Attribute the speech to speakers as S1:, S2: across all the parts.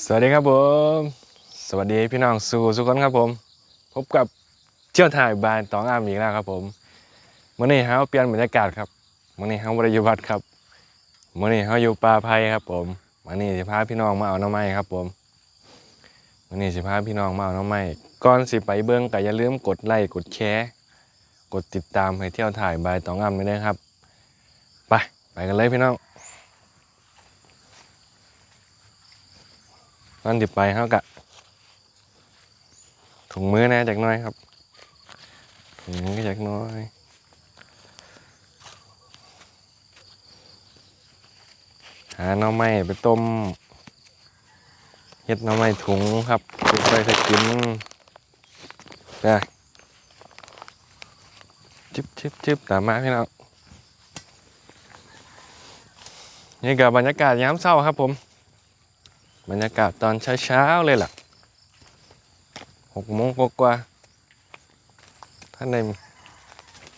S1: สวัสดีครับผม สวัสดีพี่น้องสู่สุกคนครับผม พบกับเที่ยวถ่ายบานตองอามอีกแล้วครับผมเมื่อนี้เฮาเปลี่ยนบรรยากาศครับเมื่อนี้เฮาบริยุวัดครับเมื่อนี้เฮาอยู่ป่าไผ่ครับผมเมื่อนี้สิพาพี่น้องมาเอาน้ำไม้ครับผมเมื่อนี้สิพาพี่น้องมาเอาน้ำไม้ก่อนสิไปเบิ้งก็อย่าลืมกดไลค์กดแชร์กดติดตามให้เที่ยวถ่ายบายตองอามด้วยนะครับ ไปไปกันเลยพี่น้อง ตอนที่ไปเขากะถุงมือแนะจากน้อยครับ ถุงมือจากน้อยหาหน่อไม้ไปต้มเฮ็ดหน่อไม้ถุงครับซื้อไปถ้ากินไปจิบจิบจิบตามมาพี่น้องนี่กับบรรยากาศยามเช้าครับผม บรรยากาศตอนเช้าๆเลยล่ะหกโมงกว่าๆท่านใน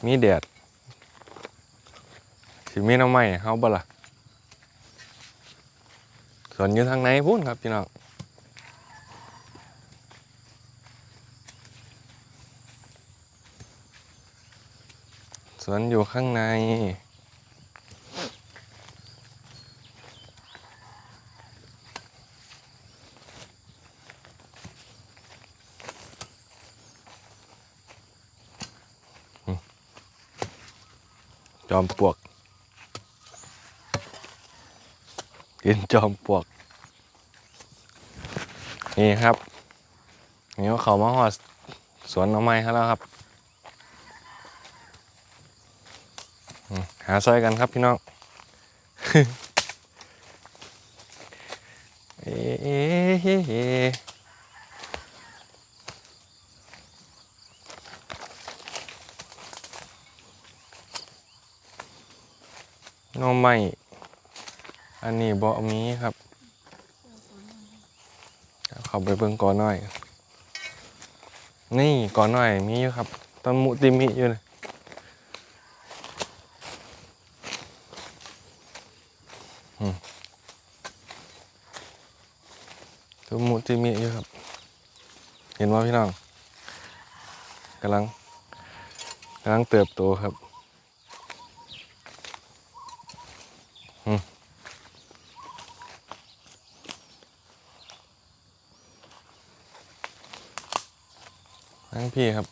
S1: มีแดดสิมีน้ำไม้เฮาบ่ล่ะส่วนอยู่ทางไหนพูนครับพี่น้องสวนอยู่ข้างใน อมปลวก กินจอมปลวก นี่ครับ นี่ว่าเขามาหอดสวนหน่อไม้แล้วครับ หาซอยกันครับพี่น้องเอ๊ะเอ๊ะเอ๊ะเอ๊ะห น่อไม้อันนี้บ่มีครับเข้าไปเบิ่งก่อนหน่อย นี่ก่อนหน่อยมีอยู่ครับต้นมุติมิอยู่เลยอืมต้นมุติมิอยู่ครับ เห็นว่าพี่น้องกำลังกำลังเติบโตครับอืม ทั้งพี่ครับ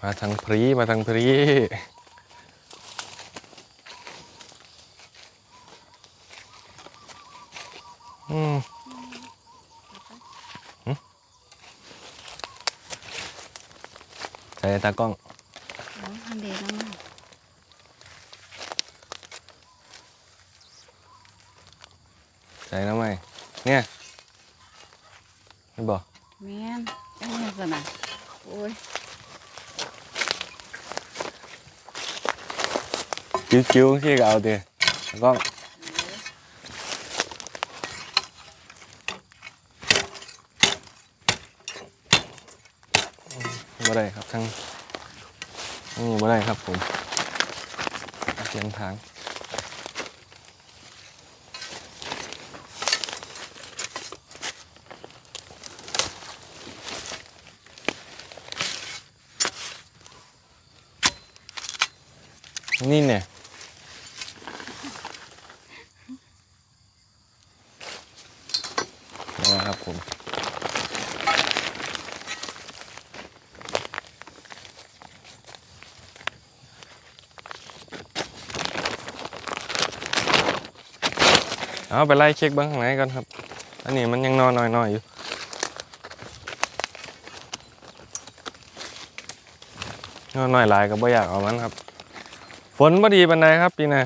S1: มาทางพรีมาทางพรีอืมหึใส่ตากล้อง
S2: เอาฮันเดน้ำมัน
S1: ส่แล้วไหมเนี่ยไม่บอก
S2: แม่นเอาเงินสนะโอ้ย
S1: จิ้วๆที่ก็เอาดิตากล้องบ่ได้ครับทั้งนี่บ่ได้ครับผมเสียงทาง นี่เนี่ยนะครับผมเอาไปไล่เช็คบ้างข้างในก่อนครับ อันนี้มันยังนอนน้อยๆอยู่นอนน้อยหลายก็บ่อยากเอามันครับ ฝนบ่ดีปานใดครับปีหน้า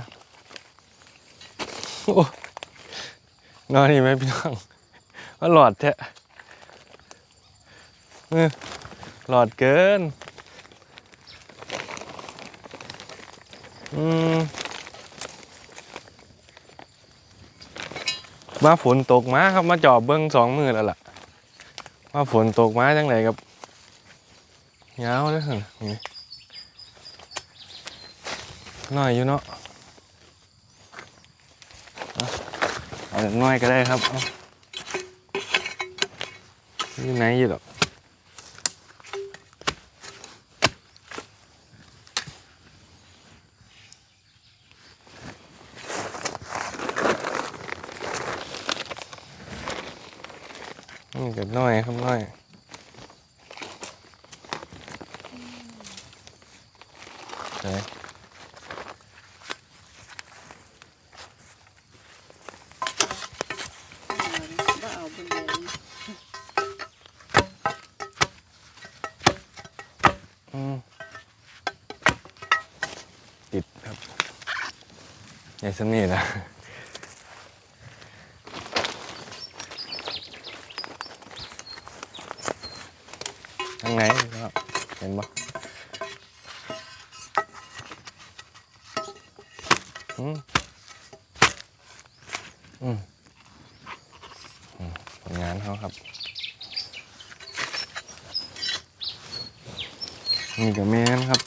S1: โอ้นอนนี่ไหมพี่น้องว่าหลอดแท้หลอดเกิน อืมมาฝนตกมาครับมาจอบเบิ้องสองมือแล้วล่ะว่าฝนตกมาจังไหนกับยาวเลยหั่นนี่ น้อยอยู่เนาะเอาเอาเอาจักน้อยก็ได้ครับอยู่ไหนอยู่หรอกนี่ก็น้อยครับน้อยไหน
S2: บ่เอ เป็นเลย
S1: อืมติดครับใหญ่สำนี่นะทางไหนครับเห็นปะอืมอืม เขาครับ นี่กับแม่นครับ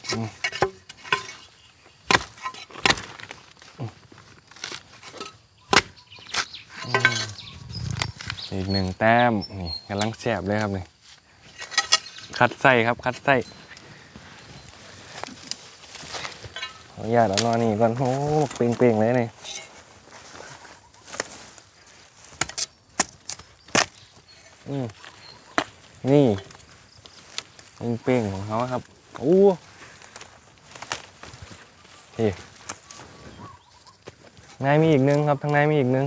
S1: อีกหนึ่งแต้ม นี่กำลังแสบเลยครับนี่คัดไส้ครับ คัดไส้ขออนุญาตเอานอนนี่ก่อน โอ้เปล่งๆเลยนี่อืม นี่เป้งของเขาครับอู้นี่ในมีอีกหนึงครับทางในมีอีกหนึง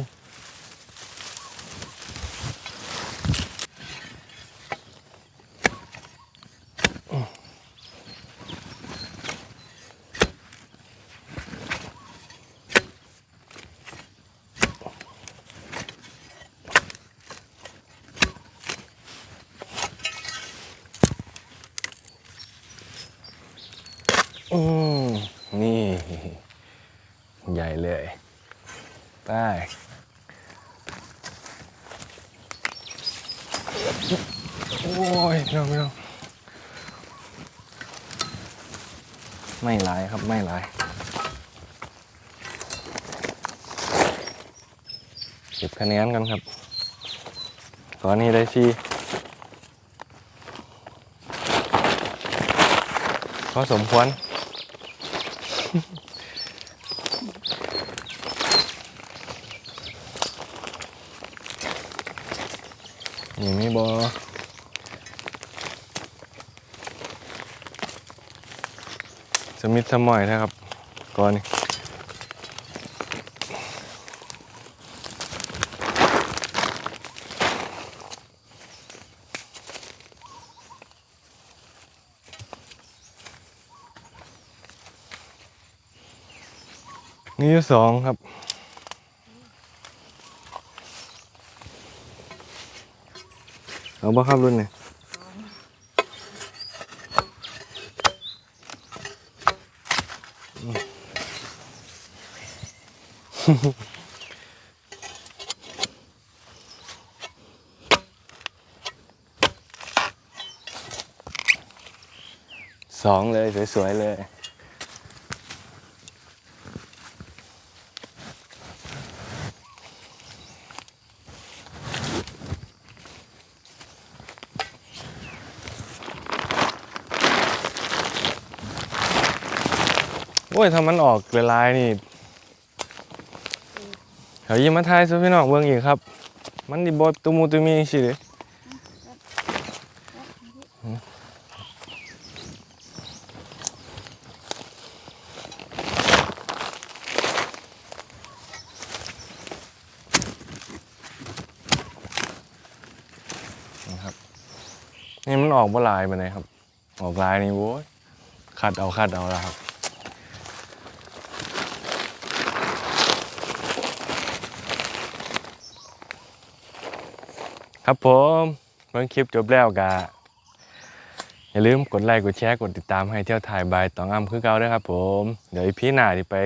S1: อืมนี่ ใหญ่เลยไปโอ้ยพี่น้องพี่น้องไม่หลายครับไม่หลายเก็บคะแนนกันครับ ตอนนี้ได้ที่พอสมควร นี่มีบอสมิธสมอยนะครับก่อนนี้ นี่อยู่สองครับ เอาบ่ครับรุ่นนี่สองเลย สวย ๆ เลย โอ้ยถ้ามันออกเวลายนี่เดี๋ยวยิ้มมาทายสุพี่น้องเบิ่งอีกครับ มันดิบตุมูตุมีสิเด้นะครับนี่มันออกบ่ลายไปไหนครับ ออกลายนี่โว้ยคัดเอาคัดเอาแล้วครับ ครับผมเมื่อคลิปจบแล้วกะอย่าลืมกดไลค์กดแชร์กดติดตามให้เที่ยวถ่ายบายตองอ้ำคือเก่าด้วยครับผม เดี๋ยวพี่หน้าที่ไป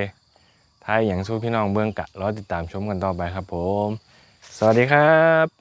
S1: ถ่ายอย่างสู้พี่น้องเบื้องกะรอติดตามชมกันต่อไปครับผม สวัสดีครับ